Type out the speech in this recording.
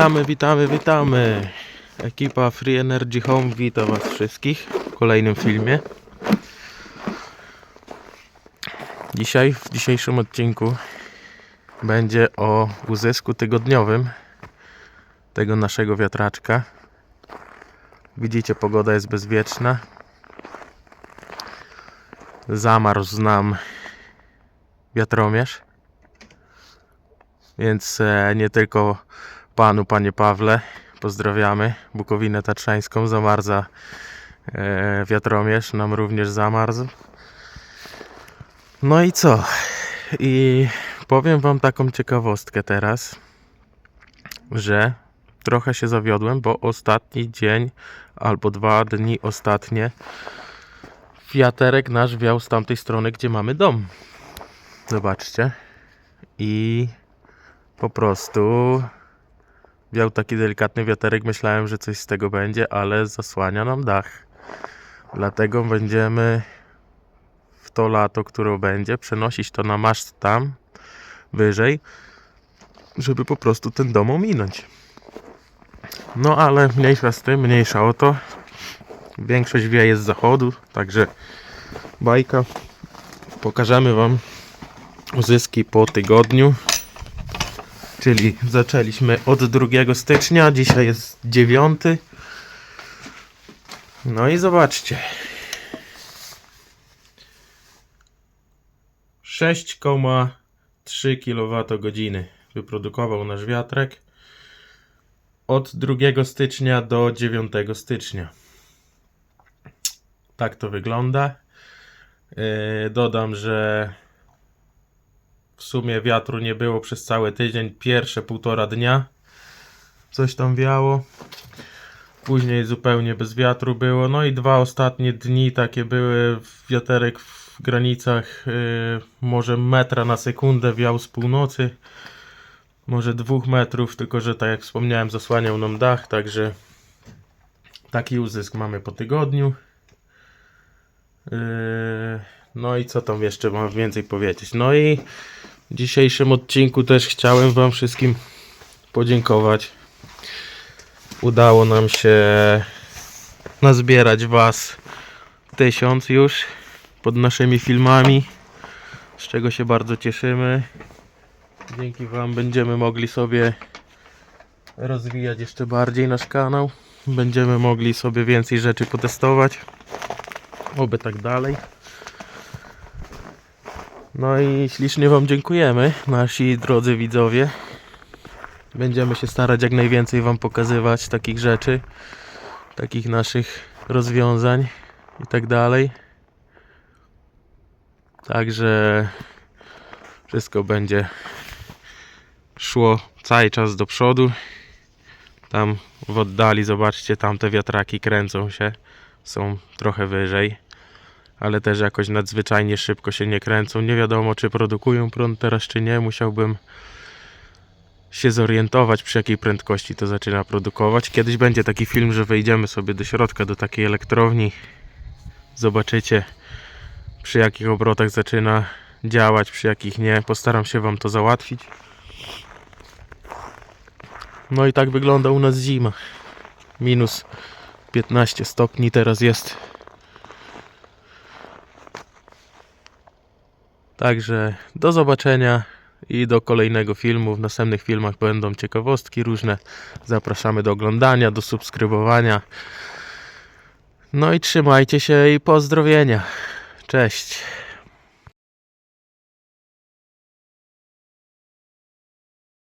Witamy, witamy, witamy. Ekipa Free Energy Home wita Was wszystkich w kolejnym filmie. Dzisiaj, w dzisiejszym odcinku będzie o uzysku tygodniowym tego naszego wiatraczka. Widzicie, pogoda jest bezwieczna. Zamarzł nam wiatromierz. Więc e, nie tylko panu, panie Pawle, pozdrawiamy. Bukowinę Tatrzańską zamarza e, wiatromierz, nam również zamarzł. No i co? I powiem wam taką ciekawostkę teraz, że trochę się zawiodłem, bo ostatni dzień albo dwa dni ostatnie wiaterek nasz wiał z tamtej strony, gdzie mamy dom. Zobaczcie. I po prostu wiał taki delikatny wiaterek. Myślałem, że coś z tego będzie, ale zasłania nam dach. Dlatego będziemy w to lato, które będzie, przenosić to na maszt tam wyżej, żeby po prostu ten dom ominąć. No ale mniejsza z tym, mniejsza o to. Większość wieje z zachodu, także bajka. Pokażemy Wam uzyski po tygodniu. Czyli zaczęliśmy od 2 stycznia, dzisiaj jest 9. No i zobaczcie. 6,3 kWh wyprodukował nasz wiatrek od 2 stycznia do 9 stycznia. Tak to wygląda. Yy, Dodam, że w sumie wiatru nie było przez cały tydzień, pierwsze półtora dnia. Coś tam wiało. Później zupełnie bez wiatru było. No i dwa ostatnie dni takie były. Wiaterek w granicach yy, może metra na sekundę wiał z północy. Może dwóch metrów, tylko że tak jak wspomniałem, zasłaniał nam dach, także taki uzysk mamy po tygodniu. Yy, no i co tam jeszcze mam więcej powiedzieć? No i dzisiejszym odcinku też chciałem Wam wszystkim podziękować. Udało nam się nazbierać Was tysiąc już pod naszymi filmami, z czego się bardzo cieszymy. Dzięki Wam będziemy mogli sobie rozwijać jeszcze bardziej nasz kanał. Będziemy mogli sobie więcej rzeczy potestować. Oby tak dalej. No i ślicznie Wam dziękujemy, nasi drodzy widzowie. Będziemy się starać jak najwięcej Wam pokazywać takich rzeczy, takich naszych rozwiązań i tak dalej. Także wszystko będzie szło cały czas do przodu. Tam w oddali, zobaczcie, tam te wiatraki kręcą się, są trochę wyżej ale też jakoś nadzwyczajnie szybko się nie kręcą. Nie wiadomo, czy produkują prąd teraz, czy nie. Musiałbym się zorientować, przy jakiej prędkości to zaczyna produkować. Kiedyś będzie taki film, że wejdziemy sobie do środka, do takiej elektrowni. Zobaczycie, przy jakich obrotach zaczyna działać, przy jakich nie. Postaram się Wam to załatwić. No i tak wygląda u nas zima. Minus 15 stopni teraz jest. Także do zobaczenia i do kolejnego filmu. W następnych filmach będą ciekawostki różne. Zapraszamy do oglądania, do subskrybowania. No i trzymajcie się i pozdrowienia. Cześć.